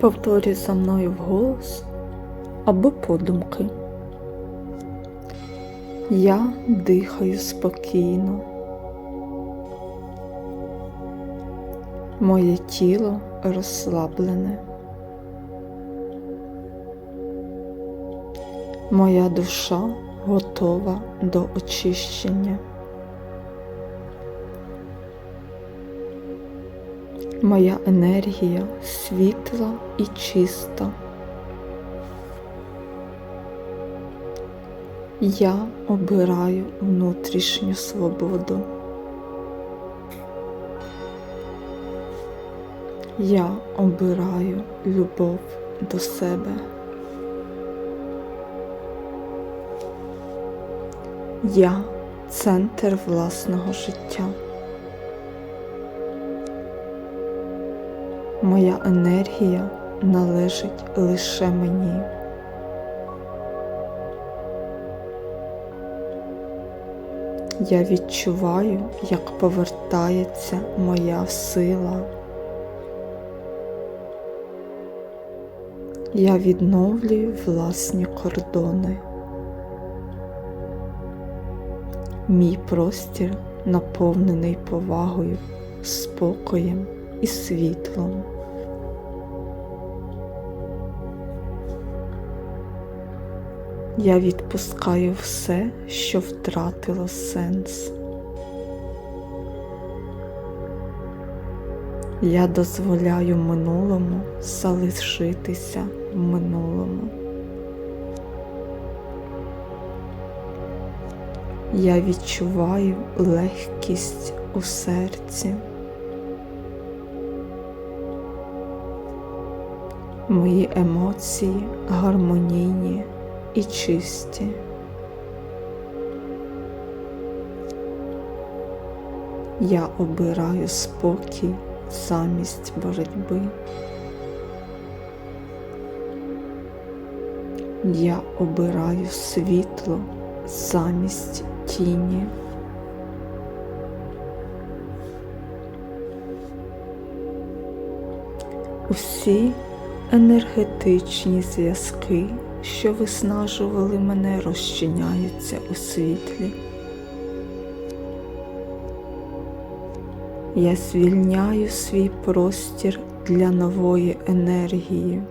Повторюй за мною вголос або подумки. Я дихаю спокійно. Моє тіло розслаблене. Моя душа готова до очищення. Моя енергія світла і чиста. Я обираю внутрішню свободу. Я обираю любов до себе. Я центр власного життя. Моя енергія належить лише мені. Я відчуваю, як повертається моя сила. Я відновлюю власні кордони. Мій простір наповнений повагою, спокоєм і світлом. Я відпускаю все, що втратило сенс. Я дозволяю минулому залишитися в минулому. Я відчуваю легкість у серці. Мої емоції гармонійні і чисті. Я обираю спокій замість боротьби. Я обираю світло замість тіні. Усі енергетичні зв'язки, що виснажували мене, розчиняються у світлі. Я звільняю свій простір для нової енергії.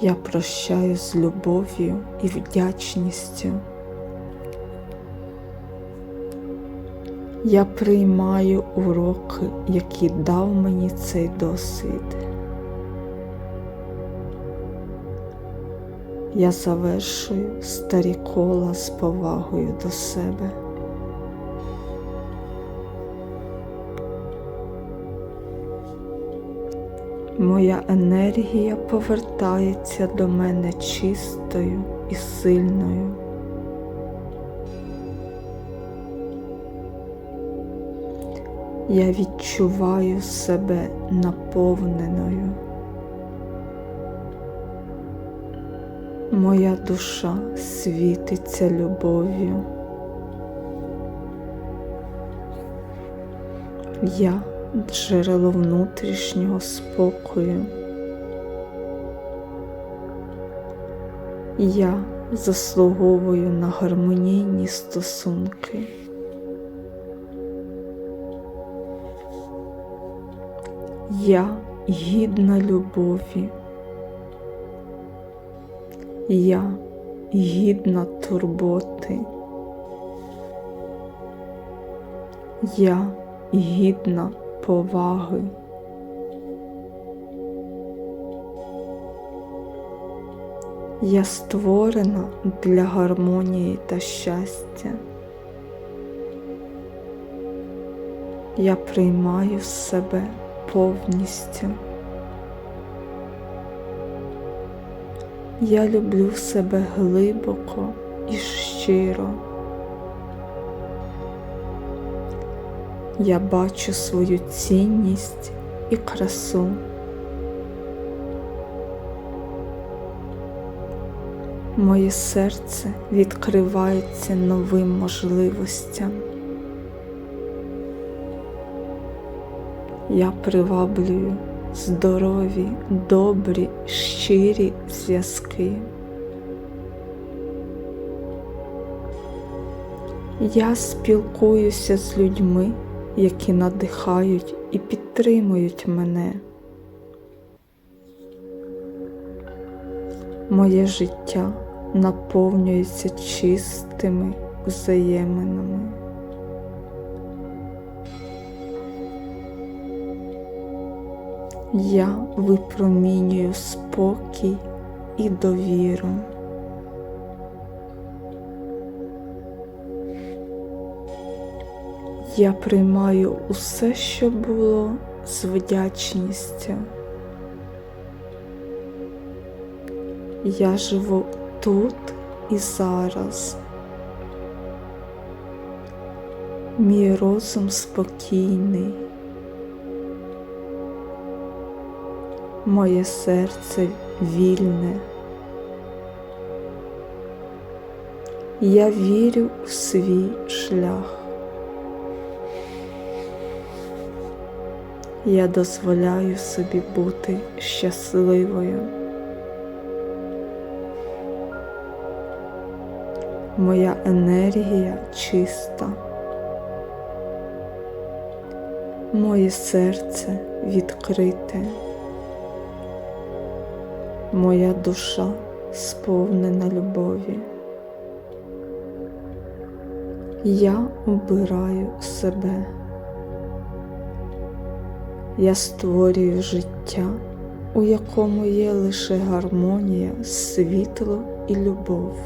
Я прощаю з любов'ю і вдячністю. Я приймаю уроки, які дав мені цей досвід. Я завершую старі кола з повагою до себе. Моя енергія повертається до мене чистою і сильною. Я відчуваю себе наповненою. Моя душа світиться любов'ю. Я джерело внутрішнього спокою. Я заслуговую на гармонійні стосунки. Я гідна любові. Я гідна турботи. Я гідна поваги. Я створена для гармонії та щастя. Я приймаю себе повністю. Я люблю себе глибоко і щиро. Я бачу свою цінність і красу. Моє серце відкривається новим можливостям. Я приваблюю здорові, добрі, щирі зв'язки. Я спілкуюся з людьми, які надихають і підтримують мене. Моє життя наповнюється чистими взаєминами. Я випромінюю спокій і довіру. Я приймаю усе, що було з вдячністю. Я живу тут і зараз. Мій розум спокійний. Моє серце вільне. Я вірю в свій шлях. Я дозволяю собі бути щасливою. Моя енергія чиста. Моє серце відкрите. Моя душа сповнена любові. Я обираю себе. Я створюю життя, у якому є лише гармонія, світло і любов.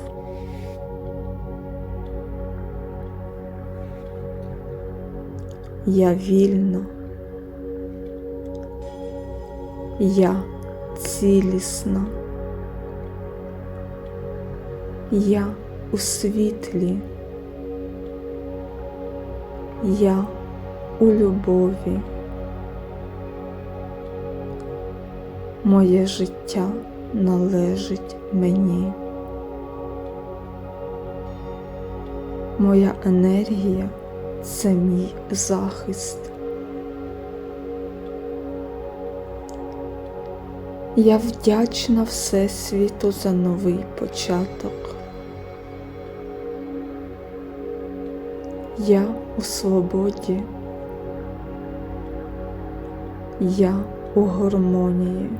Я вільна. Я цілісна. Я у світлі. Я у любові. Моє життя належить мені. Моя енергія це мій захист. Я вдячна Всесвіту за новий початок. Я у свободі. Я у гармонії.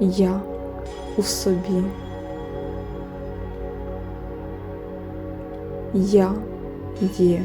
Я у собі. Я є.